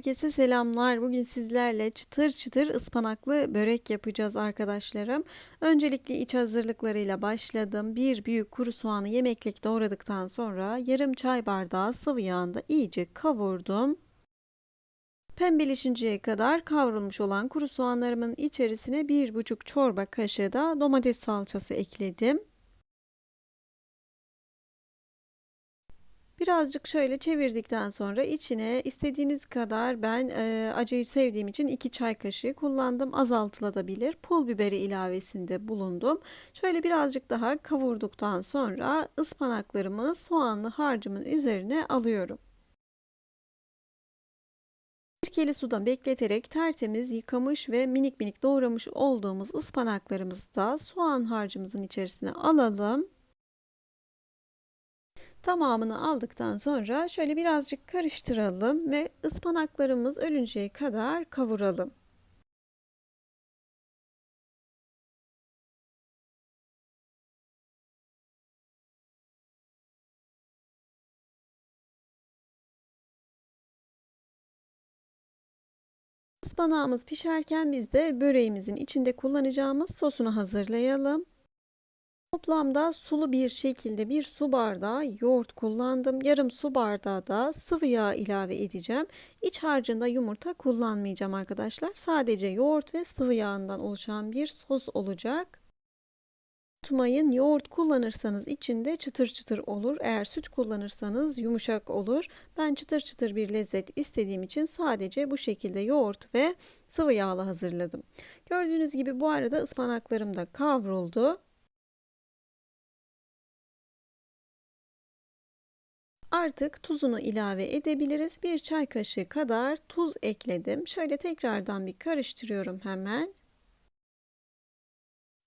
Herkese selamlar. Bugün sizlerle çıtır çıtır ıspanaklı börek yapacağız arkadaşlarım. Öncelikle iç hazırlıklarıyla başladım. Bir büyük kuru soğanı yemeklik doğradıktan sonra yarım çay bardağı sıvı yağında iyice kavurdum. Pembeleşinceye kadar kavrulmuş olan kuru soğanlarımın içerisine bir buçuk çorba kaşığı da domates salçası ekledim. Birazcık şöyle çevirdikten sonra içine istediğiniz kadar ben e, acıyı sevdiğim için 2 çay kaşığı kullandım. Azaltılabilir. Pul biberi ilavesinde bulundum. Şöyle birazcık daha kavurduktan sonra ıspanaklarımı soğanlı harcımın üzerine alıyorum. Sirkeli suda bekleterek tertemiz yıkamış ve minik minik doğramış olduğumuz ıspanaklarımızı da soğan harcımızın içerisine alalım. Tamamını aldıktan sonra şöyle birazcık karıştıralım ve ıspanaklarımız ölünceye kadar kavuralım. Ispanağımız pişerken biz de böreğimizin içinde kullanacağımız sosunu hazırlayalım. Toplamda sulu bir şekilde bir su bardağı yoğurt kullandım. Yarım su bardağı da sıvı yağ ilave edeceğim. İç harcında yumurta kullanmayacağım arkadaşlar. Sadece yoğurt ve sıvı yağından oluşan bir sos olacak. Unutmayın yoğurt kullanırsanız içinde çıtır çıtır olur. Eğer süt kullanırsanız yumuşak olur. Ben çıtır çıtır bir lezzet istediğim için sadece bu şekilde yoğurt ve sıvı yağla hazırladım. Gördüğünüz gibi bu arada ıspanaklarım da kavruldu. Artık tuzunu ilave edebiliriz. Bir çay kaşığı kadar tuz ekledim. Şöyle tekrardan bir karıştırıyorum hemen.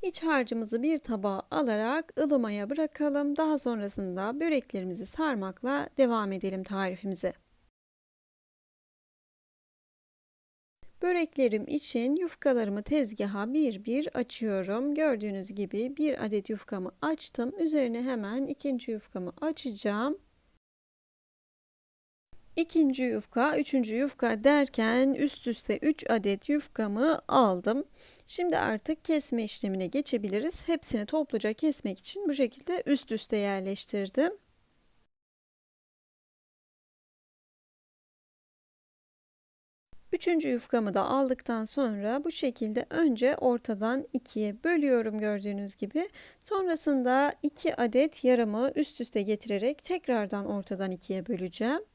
İç harcımızı bir tabağa alarak ılımaya bırakalım. Daha sonrasında böreklerimizi sarmakla devam edelim tarifimize. Böreklerim için yufkalarımı tezgaha bir bir açıyorum. Gördüğünüz gibi bir adet yufkamı açtım. Üzerine hemen ikinci yufkamı açacağım. İkinci yufka, üçüncü yufka derken üst üste 3 adet yufkamı aldım. Şimdi artık kesme işlemine geçebiliriz. Hepsini topluca kesmek için bu şekilde üst üste yerleştirdim. Üçüncü yufkamı da aldıktan sonra bu şekilde önce ortadan ikiye bölüyorum gördüğünüz gibi. Sonrasında iki adet yarımı üst üste getirerek tekrardan ortadan ikiye böleceğim.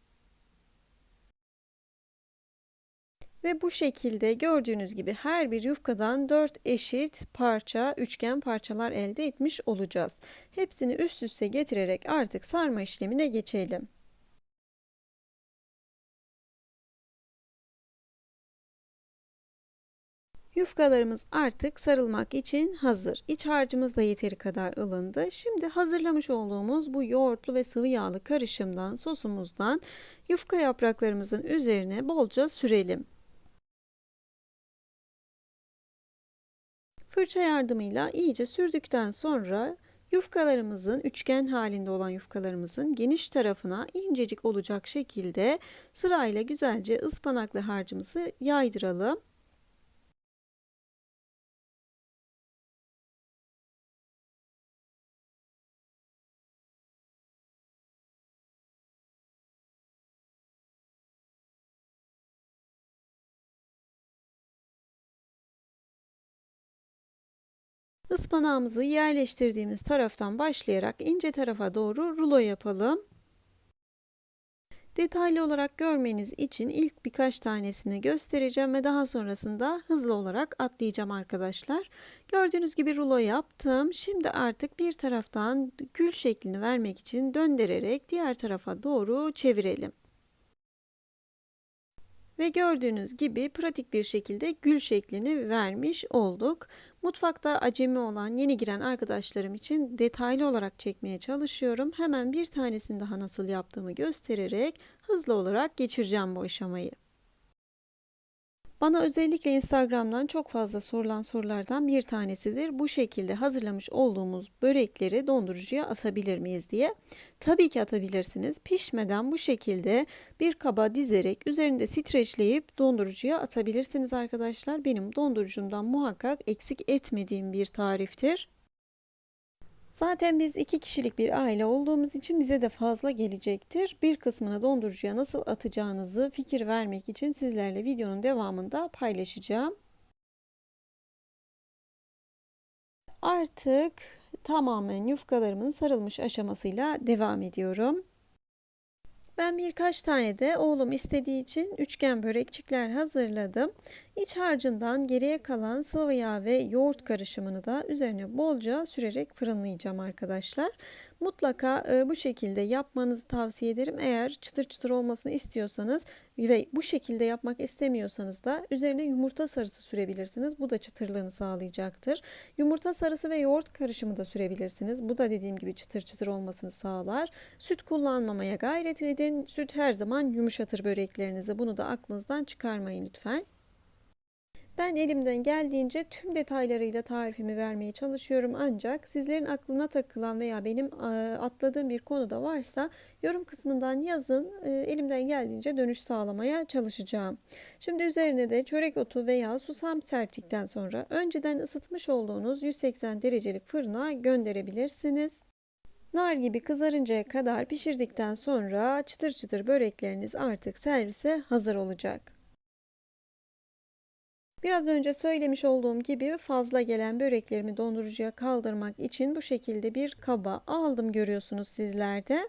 Ve bu şekilde gördüğünüz gibi her bir yufkadan 4 eşit parça, üçgen parçalar elde etmiş olacağız. Hepsini üst üste getirerek artık sarma işlemine geçelim. Yufkalarımız artık sarılmak için hazır. İç harcımız da yeteri kadar ılındı. Şimdi hazırlamış olduğumuz bu yoğurtlu ve sıvı yağlı karışımdan, sosumuzdan yufka yapraklarımızın üzerine bolca sürelim. Fırça yardımıyla iyice sürdükten sonra yufkalarımızın üçgen halinde olan yufkalarımızın geniş tarafına incecik olacak şekilde sırayla güzelce ıspanaklı harcımızı yaydıralım. Ispanağımızı yerleştirdiğimiz taraftan başlayarak ince tarafa doğru rulo yapalım. Detaylı olarak görmeniz için ilk birkaç tanesini göstereceğim ve daha sonrasında hızlı olarak atlayacağım arkadaşlar. Gördüğünüz gibi rulo yaptım. Şimdi artık bir taraftan gül şeklini vermek için döndürerek diğer tarafa doğru çevirelim. Ve gördüğünüz gibi pratik bir şekilde gül şeklini vermiş olduk. Mutfakta acemi olan yeni giren arkadaşlarım için detaylı olarak çekmeye çalışıyorum. Hemen bir tanesini daha nasıl yaptığımı göstererek hızlı olarak geçireceğim bu aşamayı. Bana özellikle Instagram'dan çok fazla sorulan sorulardan bir tanesidir. Bu şekilde hazırlamış olduğumuz börekleri dondurucuya atabilir miyiz diye. Tabii ki atabilirsiniz. Pişmeden bu şekilde bir kaba dizerek üzerinde streçleyip dondurucuya atabilirsiniz arkadaşlar. Benim dondurucumdan muhakkak eksik etmediğim bir tariftir. Zaten biz iki kişilik bir aile olduğumuz için bize de fazla gelecektir. Bir kısmını dondurucuya nasıl atacağınızı fikir vermek için sizlerle videonun devamında paylaşacağım. Artık tamamen yufkalarımın sarılmış aşamasıyla devam ediyorum. Ben birkaç tane de oğlum istediği için üçgen börekçikler hazırladım. İç harcından geriye kalan sıvı yağ ve yoğurt karışımını da üzerine bolca sürerek fırınlayacağım arkadaşlar. Mutlaka e, bu şekilde yapmanızı tavsiye ederim. Eğer çıtır çıtır olmasını istiyorsanız ve bu şekilde yapmak istemiyorsanız da üzerine yumurta sarısı sürebilirsiniz. Bu da çıtırlığını sağlayacaktır. Yumurta sarısı ve yoğurt karışımı da sürebilirsiniz. Bu da dediğim gibi çıtır çıtır olmasını sağlar. Süt kullanmamaya gayret edin. Süt her zaman yumuşatır böreklerinizi. Bunu da aklınızdan çıkarmayın lütfen. Ben elimden geldiğince tüm detaylarıyla tarifimi vermeye çalışıyorum ancak sizlerin aklına takılan veya benim atladığım bir konu da varsa yorum kısmından yazın. Elimden geldiğince dönüş sağlamaya çalışacağım. Şimdi üzerine de çörek otu veya susam serptikten sonra önceden ısıtmış olduğunuz 180 derecelik fırına gönderebilirsiniz. Nar gibi kızarıncaya kadar pişirdikten sonra çıtır çıtır börekleriniz artık servise hazır olacak. Biraz önce söylemiş olduğum gibi fazla gelen böreklerimi dondurucuya kaldırmak için bu şekilde bir kaba aldım görüyorsunuz sizlerde.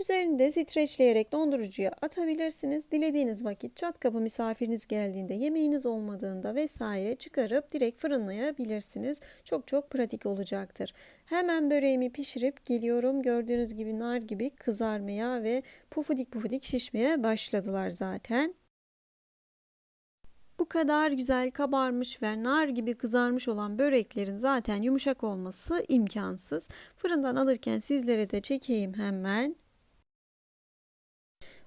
Üzerinde streçleyerek dondurucuya atabilirsiniz. Dilediğiniz vakit çat kapı misafiriniz geldiğinde, yemeğiniz olmadığında vesaire çıkarıp direkt fırınlayabilirsiniz. Çok çok pratik olacaktır. Hemen böreğimi pişirip geliyorum. Gördüğünüz gibi nar gibi kızarmaya ve pufudik pufudik şişmeye başladılar zaten. Bu kadar güzel kabarmış ve nar gibi kızarmış olan böreklerin zaten yumuşak olması imkansız. Fırından alırken sizlere de çekeyim hemen.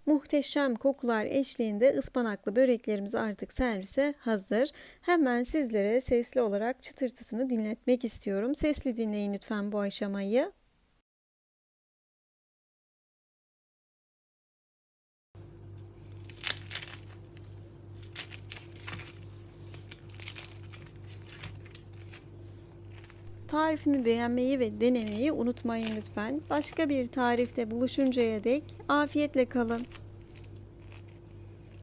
Muhteşem kokular eşliğinde ıspanaklı böreklerimiz artık servise hazır. Hemen sizlere sesli olarak çıtırtısını dinletmek istiyorum. Sesli dinleyin lütfen bu aşamayı. Tarifimi beğenmeyi ve denemeyi unutmayın lütfen. Başka bir tarifte buluşuncaya dek afiyetle kalın.